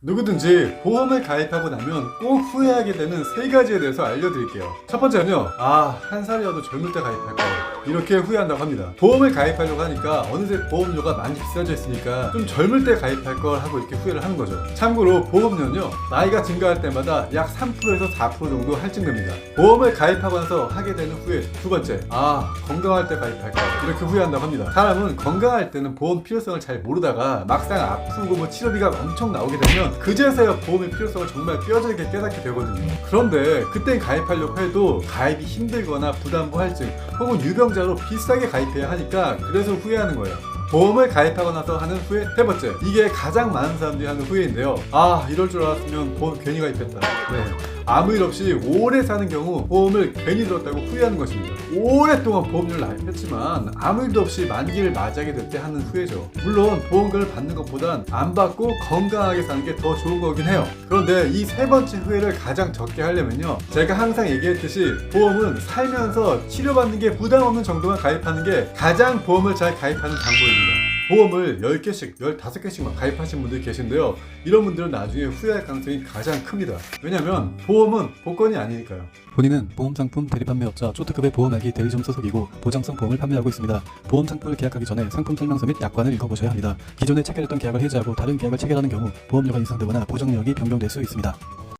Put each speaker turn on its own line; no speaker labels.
누구든지 보험을 가입하고 나면 꼭 후회하게 되는 세 가지에 대해서 알려드릴게요. 첫 번째는요, 아, 한 살이라도 젊을 때 가입할 걸. 이렇게 후회한다고 합니다. 보험을 가입하려고 하니까 어느새 보험료가 많이 비싸져 있으니까 좀 젊을 때 가입할 걸 하고 이렇게 후회를 하는 거죠. 참고로 보험료는요, 나이가 증가할 때마다 약 3%에서 4% 정도 할증됩니다. 보험을 가입하고 나서 하게 되는 후회 두 번째, 아, 건강할 때 가입할 걸. 이렇게 후회한다고 합니다. 사람은 건강할 때는 보험 필요성을 잘 모르다가 막상 아프고 뭐 치료비가 엄청 나오게 되면 그제서야 보험의 필요성을 정말 뼈저리게 깨닫게 되거든요. 그런데 그땐 가입하려고 해도 가입이 힘들거나 부담부 할증 혹은 유병자로 비싸게 가입해야 하니까 그래서 후회하는 거예요. 보험을 가입하고 나서 하는 후회 세 번째 이게 가장 많은 사람들이 하는 후회인데요 아 이럴 줄 알았으면 보험 괜히 가입했다 네 아무 일 없이 오래 사는 경우 보험을 괜히 들었다고 후회하는 것입니다. 오랫동안 보험료를 납입했지만 아무 일도 없이 만기를 맞이하게 될 때 하는 후회죠. 물론 보험금을 받는 것보단 안 받고 건강하게 사는 게 더 좋은 거긴 해요. 그런데 이 세 번째 후회를 가장 적게 하려면요. 제가 항상 얘기했듯이 보험은 살면서 치료받는 게 부담 없는 정도만 가입하는 게 가장 보험을 잘 가입하는 방법입니다 보험을 10개씩, 15개씩 막 가입하신 분들이 계신데요. 이런 분들은 나중에 후회할 가능성이 가장 큽니다. 왜냐면 보험은 복권이 아니니까요.
본인은 보험 상품 대리 판매업자 초특급의 보험액이 대리점 소속이고 보장성 보험을 판매하고 있습니다. 보험 상품을 계약하기 전에 상품 설명서 및 약관을 읽어보셔야 합니다. 기존에 체결했던 계약을 해지하고 다른 계약을 체결하는 경우 보험료가 인상되거나 보장력이 변경될 수 있습니다.